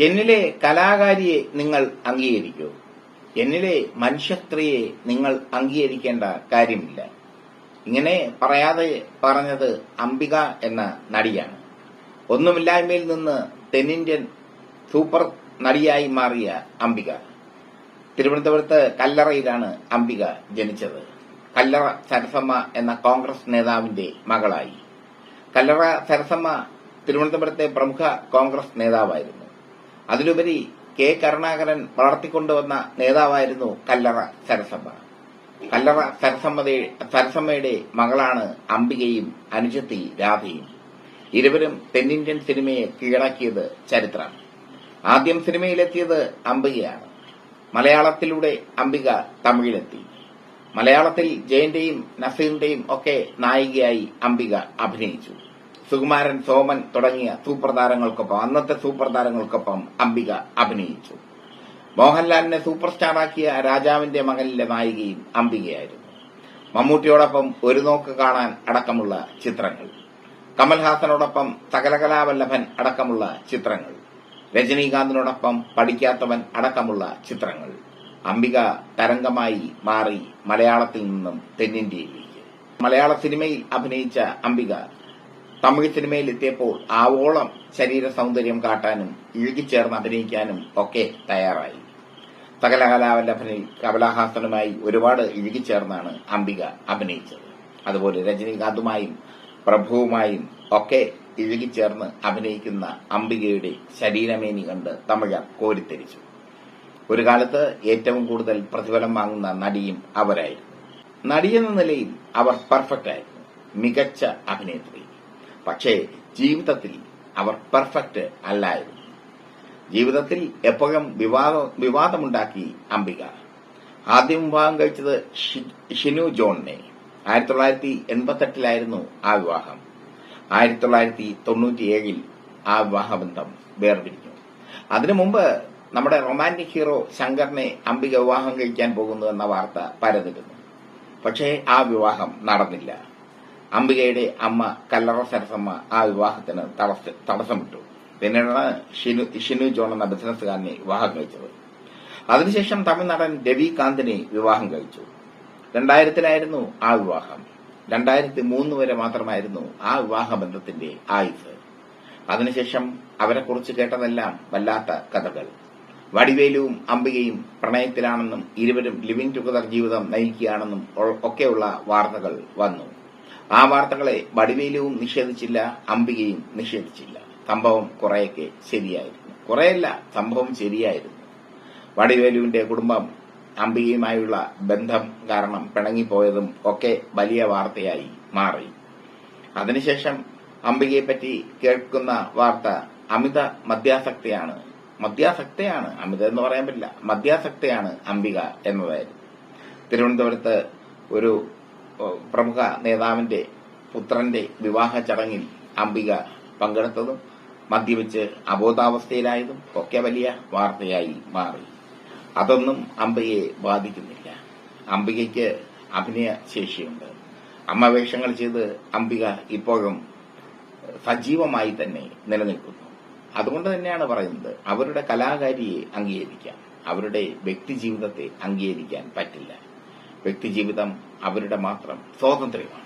എന്നിലെ കലാകാരിയെ നിങ്ങൾ അംഗീകരിക്കൂ. എന്നിലെ മനുഷ്യസ്ത്രീയെ നിങ്ങൾ അംഗീകരിക്കേണ്ട കാര്യമില്ല. ഇങ്ങനെ പറയാതെ പറഞ്ഞത് അംബിക എന്ന നടിയാണ്. ഒന്നുമില്ലായ്മയിൽ നിന്ന് തെന്നിന്ത്യൻ സൂപ്പർ നടിയായി മാറിയ അംബിക. തിരുവനന്തപുരത്ത് കല്ലറയിലാണ് അംബിക ജനിച്ചത്. കല്ലറ സരസമ്മ എന്ന കോൺഗ്രസ് നേതാവിന്റെ മകളായി. കല്ലറ സരസമ്മ തിരുവനന്തപുരത്തെ പ്രമുഖ കോൺഗ്രസ് നേതാവായിരുന്നു. അതിലുപരി കെ കരുണാകരൻ വളർത്തിക്കൊണ്ടുവന്ന നേതാവായിരുന്നു കല്ലറ സരസമ്മ. കല്ലറ സരസമ്മയുടെ മകളാണ് അംബികയും അനുജത്തി രാധയും. ഇരുവരും തെന്നിന്ത്യൻ സിനിമയെ കീഴടക്കിയത് ചരിത്രം. ആദ്യം സിനിമയിലെത്തിയത് അംബികയാണ്. മലയാളത്തിലൂടെ അംബിക തമിഴിലെത്തി. മലയാളത്തിൽ ജയന്റെയും നസീറിന്റെയും ഒക്കെ നായികയായി അംബിക അഭിനയിച്ചു. സുകുമാരൻ സോമൻ തുടങ്ങിയ സൂപ്പർ താരങ്ങൾക്കൊപ്പം അന്നത്തെ സൂപ്പർ താരങ്ങൾക്കൊപ്പം അംബിക അഭിനയിച്ചു. മോഹൻലാലിനെ സൂപ്പർ സ്റ്റാറാക്കിയ രാജാവിന്റെ മകനിലെ നായികയും അംബികയായിരുന്നു. മമ്മൂട്ടിയോടൊപ്പം ഒരു നോക്ക് കാണാൻ അടക്കമുള്ള ചിത്രങ്ങൾ. കമൽഹാസനോടൊപ്പം സകലകലാവല്ലഭൻ അടക്കമുള്ള ചിത്രങ്ങൾ. രജനീകാന്തിനോടൊപ്പം പഠിക്കാത്തവൻ അടക്കമുള്ള ചിത്രങ്ങൾ. അംബിക തരംഗമായി മാറി മലയാളത്തിൽ നിന്നും തെന്നിന്ത്യയിലേക്ക്. മലയാള സിനിമയിൽ അഭിനയിച്ച അംബിക എത്തിയപ്പോൾ ആവോളം ശരീര സൗന്ദര്യം കാട്ടാനും ഇഴുകിച്ചേർന്ന് അഭിനയിക്കാനും ഒക്കെ തയ്യാറായി. സകലകലാവല്ലഭനിൽ കമലഹാസനുമായി ഒരുപാട് ഇഴുകിച്ചേർന്നാണ് അംബിക അഭിനയിച്ചത്. അതുപോലെ രജനീകാന്തുമായും പ്രഭുവുമായും ഒക്കെ ഇഴുകിച്ചേർന്ന് അഭിനയിക്കുന്ന അംബികയുടെ ശരീരമേനി കണ്ട് തമിഴർ കോരിത്തിരിച്ചു. ഒരു കാലത്ത് ഏറ്റവും കൂടുതൽ പ്രതിഫലം വാങ്ങുന്ന നടിയും അവരായിരുന്നു. നടിയെന്ന നിലയിൽ അവർ പെർഫെക്റ്റ് ആയിരുന്നു മികച്ച അഭിനേത്രി. പക്ഷേ ജീവിതത്തിൽ അവർ പെർഫെക്റ്റ് അല്ലായിരുന്നു. ജീവിതത്തിൽ എപ്പോഴും വിവാദ വിവാദമുണ്ടാക്കി അംബിക. ആദ്യം വിവാഹം കഴിച്ചത് ഷിനു ജോണിനെ. ആയിരത്തി തൊള്ളായിരത്തി എൺപത്തെട്ടിലായിരുന്നു ആ വിവാഹം. ആയിരത്തി തൊള്ളായിരത്തി തൊണ്ണൂറ്റിയേഴിൽ ആ വിവാഹബന്ധം വേർപിരിഞ്ഞു. അതിനു മുമ്പ് നമ്മുടെ റൊമാന്റിക് ഹീറോ ശങ്കറിനെ അംബിക വിവാഹം കഴിക്കാൻ പോകുന്നു എന്ന വാർത്ത പരതിരുന്നു പക്ഷേ ആ വിവാഹം നടന്നില്ല. അംബികയുടെ അമ്മ കല്ലറ സരസമ്മ ആ വിവാഹത്തിന് തടസ്സ- തടസ്സമിട്ടു. പിന്നീടാണ് ഷിനു ഷിനു ജോൺ എന്ന ബിസിനസ്സുകാരനെ വിവാഹം കഴിച്ചത്. അതിനുശേഷം തമിഴ്നടൻ രവികാന്തിനെ വിവാഹം കഴിച്ചു. രണ്ടായിരത്തിലായിരുന്നു ആ വിവാഹം. രണ്ടായിരത്തി മൂന്ന് വരെ മാത്രമായിരുന്നു ആ വിവാഹ ബന്ധത്തിന്റെ ആയുസ്. അതിനുശേഷം അവരെക്കുറിച്ച് കേട്ടതെല്ലാം വല്ലാത്ത കഥകൾ. വടിവേലുവും അംബികയും പ്രണയത്തിലാണെന്നും ഇരുവരും ലിവിംഗ് ടുഗദർ ജീവിതം നയിക്കുകയാണെന്നും ഒക്കെയുള്ള വാർത്തകൾ വന്നു. ആ വാർത്തകളെ വടിവേലുവും നിഷേധിച്ചില്ല അംബികയും നിഷേധിച്ചില്ല. സംഭവം കുറെയൊക്കെ ശരിയായിരുന്നു. കുറെയല്ല സംഭവം ശരിയായിരുന്നു. വടിവേലുവിന്റെ കുടുംബം അംബികയുമായുള്ള ബന്ധം കാരണം പിണങ്ങിപ്പോയതും ഒക്കെ വലിയ വാർത്തയായി മാറി. അതിനുശേഷം അംബികയെപ്പറ്റി കേൾക്കുന്ന വാർത്ത അമിത മദ്യാസക്തിയാണ്. മദ്യാസക്തയാണ് അമിത എന്ന് പറയാൻ പറ്റില്ല. മദ്യാസക്തയാണ് അംബിക എന്നതായിരുന്നു. തിരുവനന്തപുരത്ത് ഒരു പ്രമുഖ നേതാവിന്റെ പുത്രന്റെ വിവാഹ ചടങ്ങിൽ അംബിക പങ്കെടുത്തതും മദ്യപിച്ച് അബോധാവസ്ഥയിലായതും ഒക്കെ വലിയ വാർത്തയായി മാറി. അതൊന്നും അംബികയെ ബാധിക്കുന്നില്ല. അംബികയ്ക്ക് അഭിനയ ശേഷിയുണ്ട്. അമ്മ വേഷങ്ങൾ ചെയ്ത് അംബിക ഇപ്പോഴും സജീവമായി തന്നെ നിലനിൽക്കുന്നു. അതുകൊണ്ട് തന്നെയാണ് പറയുന്നത് അവരുടെ കലാകാരിയെ അംഗീകരിക്കാം അവരുടെ വ്യക്തിജീവിതത്തെ അംഗീകരിക്കാൻ പറ്റില്ല. വ്യക്തിജീവിതം അവരുടെ മാത്രം. സ്വാതന്ത്ര്യമാണ്.